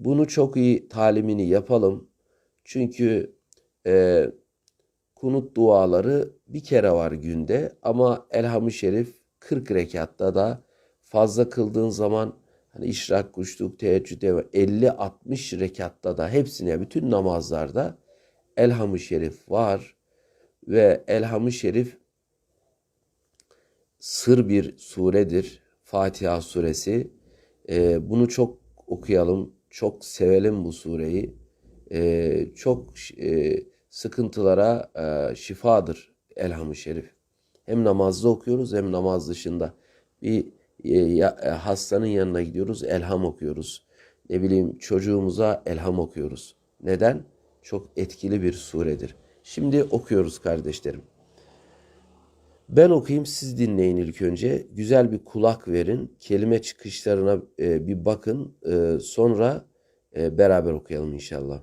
Bunu çok iyi talimini yapalım. Çünkü e, kunut duaları bir kere var günde ama Elham-ı Şerif 40 rekatta da fazla kıldığın zaman hani işrak, kuşluk, teheccüd 50-60 rekatta da hepsine bütün namazlarda Elham-ı Şerif var ve Elham-ı Şerif sır bir suredir. Fatiha suresi. Ee, bunu çok okuyalım, çok sevelim bu sureyi. Ee, çok e, sıkıntılara e, şifadır Elham-ı Şerif. Hem namazda okuyoruz hem namaz dışında. Bir e, ya, e, hastanın yanına gidiyoruz, elham okuyoruz. Ne bileyim çocuğumuza elham okuyoruz. Neden? Çok etkili bir suredir. Şimdi okuyoruz kardeşlerim. Ben okuyayım siz dinleyin ilk önce. Güzel bir kulak verin. Kelime çıkışlarına e, bir bakın. E, sonra e, beraber okuyalım inşallah.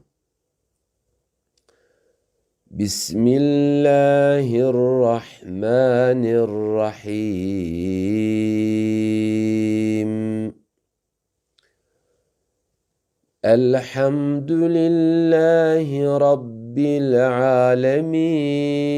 Bismillahirrahmanirrahim. Elhamdülillahi Rabbil alemin.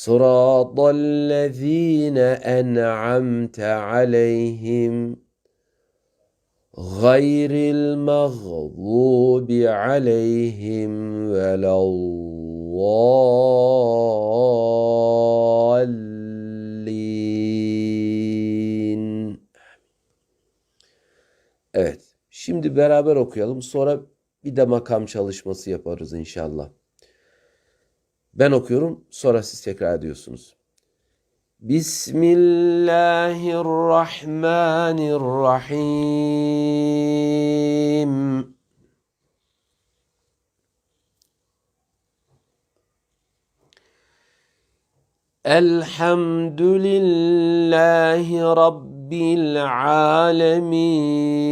صراط الذين أنعمت عليهم غير المغضوب عليهم ولا الضالين Evet. Şimdi beraber okuyalım. Sonra bir de makam çalışması yaparız inşallah. Ben okuyorum. Sonra siz tekrar ediyorsunuz. Bismillahirrahmanirrahim. Elhamdülillahi Rabbil alemin.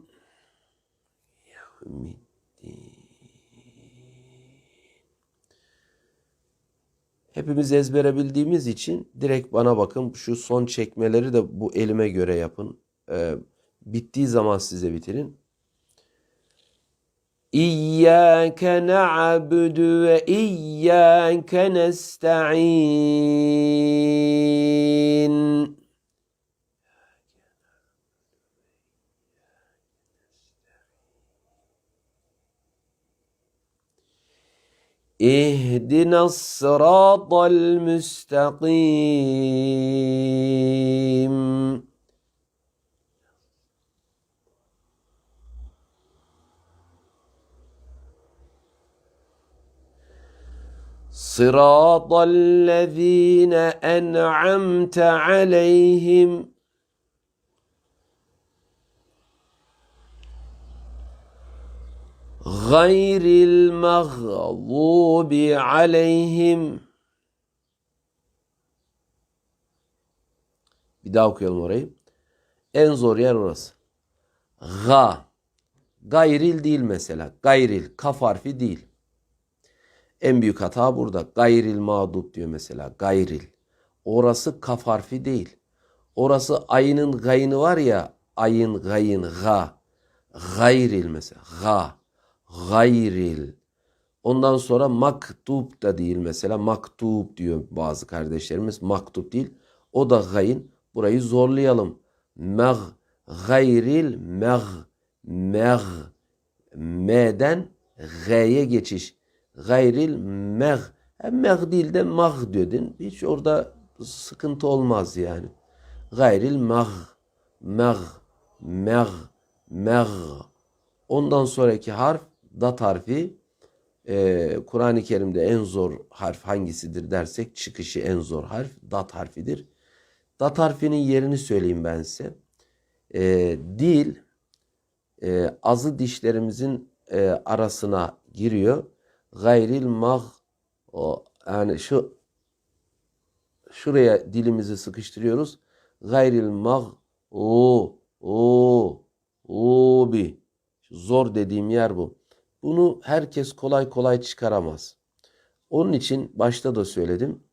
Hepimiz ezbere bildiğimiz için direkt bana bakın. Şu son çekmeleri de bu elime göre yapın. Ee, bittiği zaman size bitirin. İyyâke na'budu ve iyyâke nesta'in. اهدنا الصراط المستقيم. صراط الذين أنعمت عليهم غير المغضوب عليهم Bir daha okuyalım orayı. En zor yer orası. Ga. Gayril değil mesela. Gayril. Kaf harfi değil. En büyük hata burada. Gayril mağdup diyor mesela. Gayril. Orası kaf harfi değil. Orası ayının gayını var ya. Ayın gayın ga. Gayril mesela. Ga. Gayril. Ondan sonra maktup da değil mesela. Maktup diyor bazı kardeşlerimiz. Maktup değil. O da gayın. Burayı zorlayalım. Meg, gayril, meg, Meg. M'den G'ye geçiş. Gayril meg. Hem meg değil de mag diyordun. Hiç orada sıkıntı olmaz yani. Gayril mag. Meg. Meg. Meg. Ondan sonraki harf dat harfi. Ee, Kur'an-ı Kerim'de en zor harf hangisidir dersek çıkışı en zor harf dat harfidir. Dat harfinin yerini söyleyeyim ben size. Ee, dil e, azı dişlerimizin e, arasına giriyor. Gayril mag o yani şu şuraya dilimizi sıkıştırıyoruz. Gayril mag o o o bi zor dediğim yer bu. Bunu herkes kolay kolay çıkaramaz. Onun için başta da söyledim.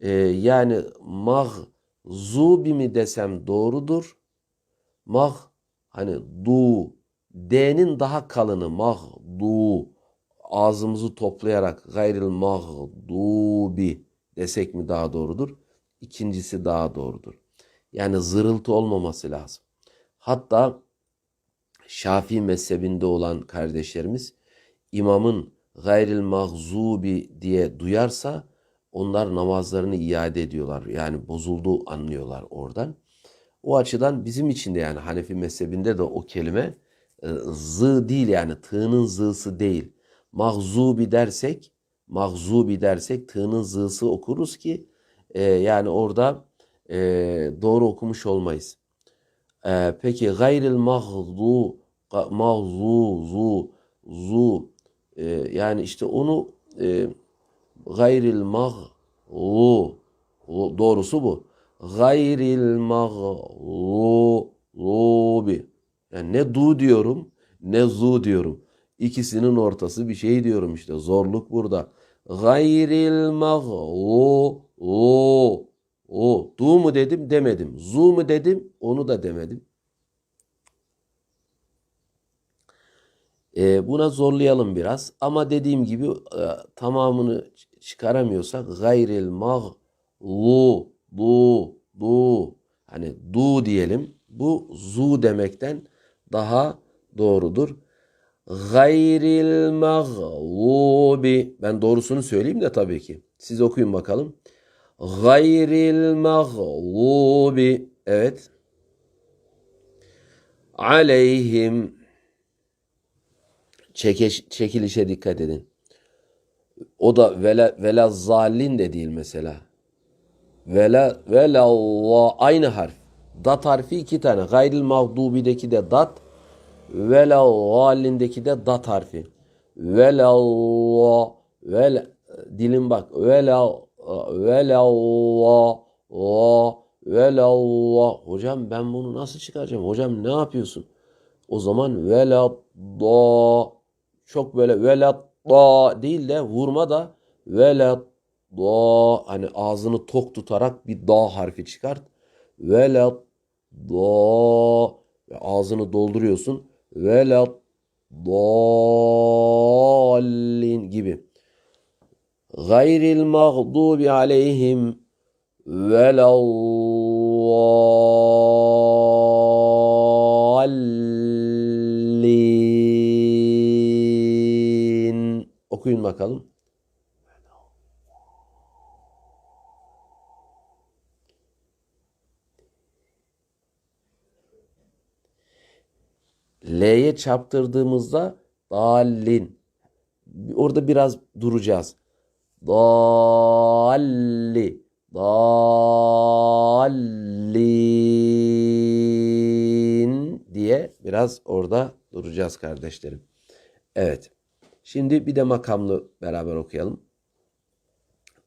Ee, yani mahzubi mi desem doğrudur. Mah hani du D'nin daha kalını mahdu ağzımızı toplayarak gayril mahdubi desek mi daha doğrudur? İkincisi daha doğrudur. Yani zırıltı olmaması lazım. Hatta Şafii mezhebinde olan kardeşlerimiz imamın gayril mahzubi diye duyarsa onlar namazlarını iade ediyorlar. Yani bozuldu anlıyorlar oradan. O açıdan bizim için de yani Hanefi mezhebinde de o kelime e, zı değil yani tığının zısı değil. Mahzubi dersek mahzubi dersek tığının zısı okuruz ki e, yani orada e, doğru okumuş olmayız. E, peki gayril mahzu mahzu zu zu e, yani işte onu e, gayril mahzu doğrusu bu. Gayril mahzubi yani ne du diyorum ne zu diyorum. İkisinin ortası bir şey diyorum işte. Zorluk burada. Gayril mağlu o du mu dedim demedim. Zu mu dedim onu da demedim. E, buna zorlayalım biraz. Ama dediğim gibi e, tamamını çıkaramıyorsak gayril mağlu du du hani du diyelim. Bu zu demekten daha doğrudur. Gayril mağlubi. Ben doğrusunu söyleyeyim de tabii ki. Siz okuyun bakalım. Gayril mağlubi. Evet. Aleyhim. Çekeş, çekilişe dikkat edin. O da vela, vela zalin de değil mesela. Vela, vela aynı harf. Dat harfi iki tane. Gayril mağdubideki de dat. Vela halindeki de dat harfi. Vela vela dilim bak. Vela vela vela Hocam ben bunu nasıl çıkaracağım? Hocam ne yapıyorsun? O zaman vela da çok böyle vela da değil de vurma da vela da hani ağzını tok tutarak bir da harfi çıkart. Vela da ağzını dolduruyorsun. Ve dallin gibi. Gayril mağdubi aleyhim ve Okuyun bakalım. L'ye çarptırdığımızda dallin. Orada biraz duracağız. Dalli. Dallin diye biraz orada duracağız kardeşlerim. Evet. Şimdi bir de makamlı beraber okuyalım.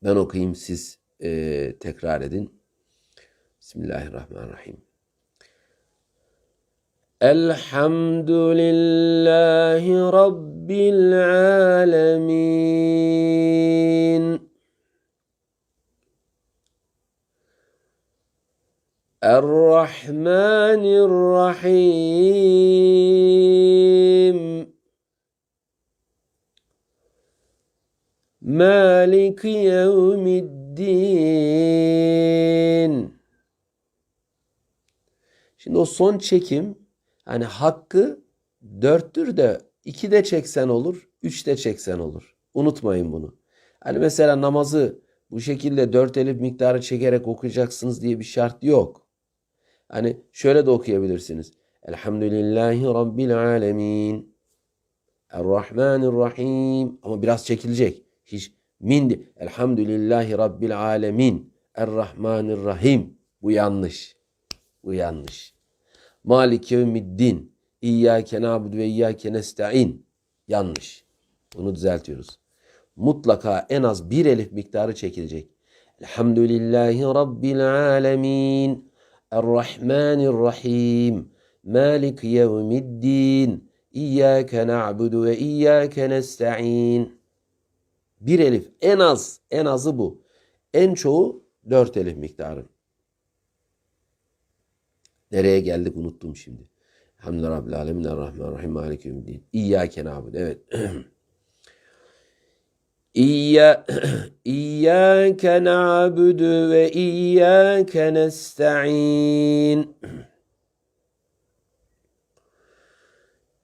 Ben okuyayım siz e, tekrar edin. Bismillahirrahmanirrahim. Elhamdülillahi Rabbil alemin. Errahmanirrahim. Maliki yevmiddin. Şimdi o son çekim hani hakkı dörttür de iki de çeksen olur, üç de çeksen olur. Unutmayın bunu. Hani mesela namazı bu şekilde dört elif miktarı çekerek okuyacaksınız diye bir şart yok. Hani şöyle de okuyabilirsiniz. Elhamdülillahi Rabbil alemin. Errahmanirrahim. Ama biraz çekilecek. Hiç min Elhamdülillahi Rabbil alemin. Errahmanirrahim. Bu yanlış. Bu yanlış. Malik yevmiddin. İyyâke na'budu ve iyyâke nesta'in. Yanlış. Bunu düzeltiyoruz. Mutlaka en az bir elif miktarı çekilecek. Elhamdülillahi Rabbil alemin. Errahmanirrahim. Malik yevmiddin. İyyâke na'budu ve iyyâke nesta'in. Bir elif en az en azı bu. En çoğu dört elif miktarı. Nereye geldik unuttum şimdi. Hamdülillah Rabbil Alemin Errahmanirrahim Maliki Yevmiddin. İyyâke na'budu. Evet. İyya, İyyâke na'budu ve iyyâke nesta'in.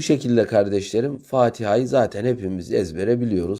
Bu şekilde kardeşlerim Fatiha'yı zaten hepimiz ezbere biliyoruz.